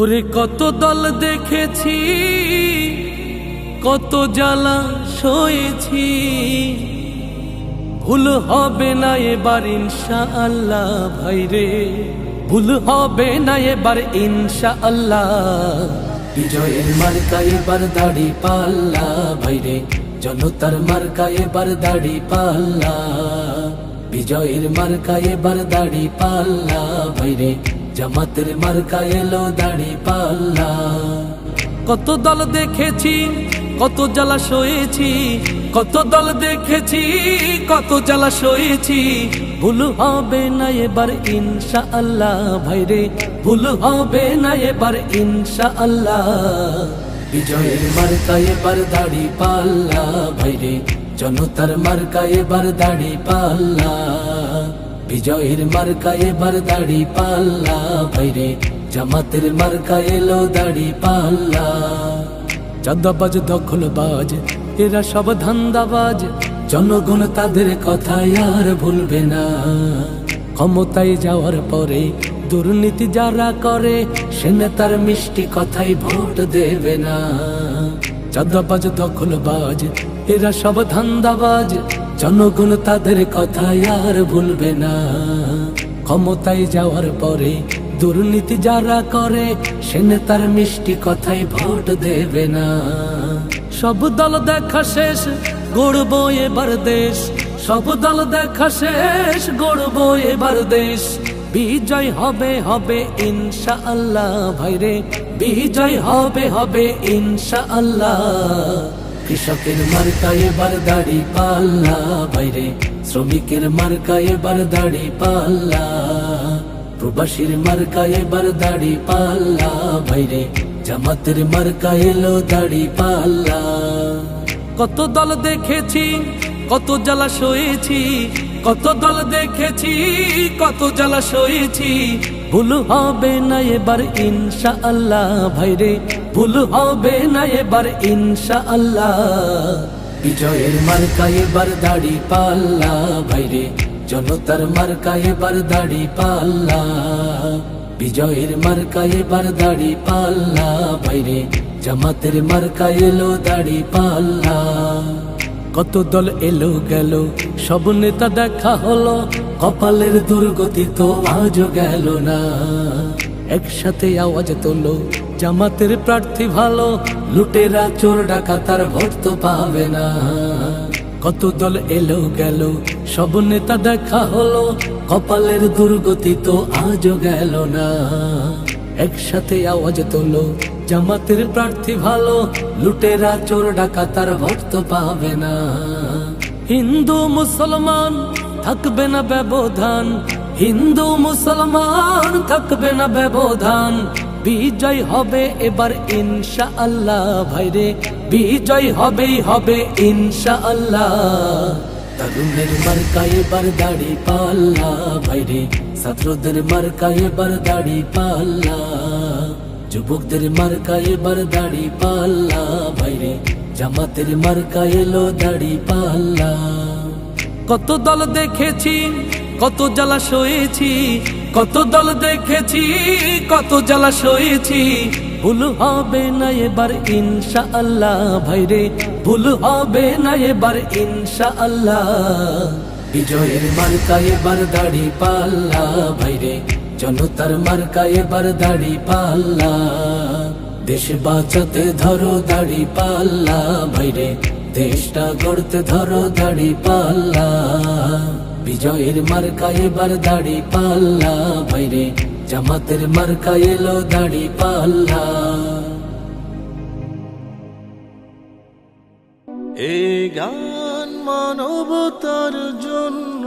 ওরে কত দল দেখেছি, কত জ্বালা সয়েছি। ভুল হবে না এবার ইনশা আল্লাহ ভাইরে ভুল হবে না এবার ইনশা আল্লাহ বিজয়ের মার্কা এবার দাড়ি পাল্লা ভাই রে, জনতার মার্কা এবার দাড়ি পাল্লা। বিজয়ের মার্কা এবার দাড়ি পাল্লা ভাইরে জামাতের মার্কা এলো দাড়ি পাল্লা। কত দল দেখেছি, কত জ্বালা সয়েছি, কত দল দেখেছি, কত জ্বালা সয়েছি। ভুল হবে না এবার ইনশা আল্লাহ ভাইরে, ভুল হবে না এবার ইনশা আল্লাহ বিজয়ের মার্কা এবার দাড়ি পাল্লা, ভাইরে, জনতার মার্কা এবার দাড়ি পাল্লা। বিজয়ের মার্কা এবার দাড়ি পাল্লা, ভাইরে। জামাতের মার্কা এলো দাড়ি পাল্লা। চাঁদাবাজ, দখলবাজ, এরা সব ধান্দাবাজ। জনগণ তাদের কথা আর ভুলবে না। ক্ষমতায় যাওয়ার পরে দুর্নীতি যারা করে, সে নেতার মিষ্টি কথাই ভোট দেবে না। চাঁদাবাজ, দখলবাজ এরা সব ধান্দাবাজ। জনগণ তাদের কথা আর ভুলবে না। ক্ষমতায় যাওয়ার পরে দুর্নীতি যারা করে, সে নেতার মিষ্টি কথাই ভোট দেবে না। সব দল দেখা শেষ, গড়ব এবার দেশ। সব দল দেখা শেষ, গড়ব এবার দেশ। বিজয় হবে হবে ইনশা আল্লাহ ভাইরে, বিজয় হবে হবে ইনশা আল্লাহ কৃষকের মার্কা এবার দাড়ি পাল্লা। বাইরে শ্রমিকের মার্কা এবার দাড়ি পাল্লা। প্রবাসীর মার্কা এবার দাড়ি পাল্লা। বাইরে জামাতের মার্কা এলো দাড়ি পাল্লা। কত দল দেখেছি, কত জ্বালা সয়েছি। কত দল দেখেছি, কত জ্বালা সয়েছি। ভুল হবে না এবার ইনশা আল্লাহ ভাইরে। ভুল হবে না এবার ইনশা আল্লাহ বিজয়ের মার্কা এবার দাড়ি পাল্লা, ভাইরে। জনতার মার্কা এবার দাড়ি পাল্লা। বিজয়ের মার্কা এবার দাড়ি পাল্লা, ভাইরে। জামাতের মার্কা এলো দাড়ি পাল্লা। কত দল এলো গেল, সব নেতা দেখা হলো। কপালের দুর্গতি তো আজও গেল না। একসাথে আওয়াজ তোলো, জামাতের প্রার্থী ভালো, লুটেরা, চোর, ডাকাতার ভোট তো পাবে না। কত দল এলো গেল, সব নেতা দেখা হলো, কপালের দুর্গতি তো আজও গেল না। একসাথে আওয়াজ তোলো, জামাতের প্রার্থী ভালো, লুটেরা, চোর, ডাকাতার ভক্ত পাবে না। হিন্দু, মুসলমান থাকবে না ব্যবধান। হিন্দু, মুসলমান, থাকবে না ব্যবধান। বিজয় হবে এবার ইনশা আল্লাহ ভাইরে, বিজয় হবেই হবে ইনশা আল্লাহ তরুণের মার্কা এবার দাড়ি পাল্লা। ভাইরে ছাত্রদের মার্কা এবার দাড়ি পাল্লা। যুবকদের মার্কা এবার দাড়ি পাল্লা। ভাইরে, জামাতের মার্কা এলো দাড়ি পাল্লা। কত দল দেখেছি, কত জ্বালা সয়েছি, কত দল দেখেছি, কত জ্বালা সয়েছি। ভুল হবে না এবার ইনশা আল্লাহ ভাইরে, ভুল হবে না এবার ইনশা আল্লাহ বিজয়ের মার্কা এবার দাড়ি পাল্লা, ভাইরে, জনতার মার্কা এবার দাড়ি পাল্লা। দেশ বাঁচাতে ধরো দাড়ি পাল্লা, ভাইরে দেশটা গড়তে ধরো দাড়ি পাল্লা। বিজয়ের মার্কা এবার দাড়ি পাল্লা। বাইরে জামাতের মার্কা এলো দাড়ি পাল্লা। এই গান মানবতার জন্য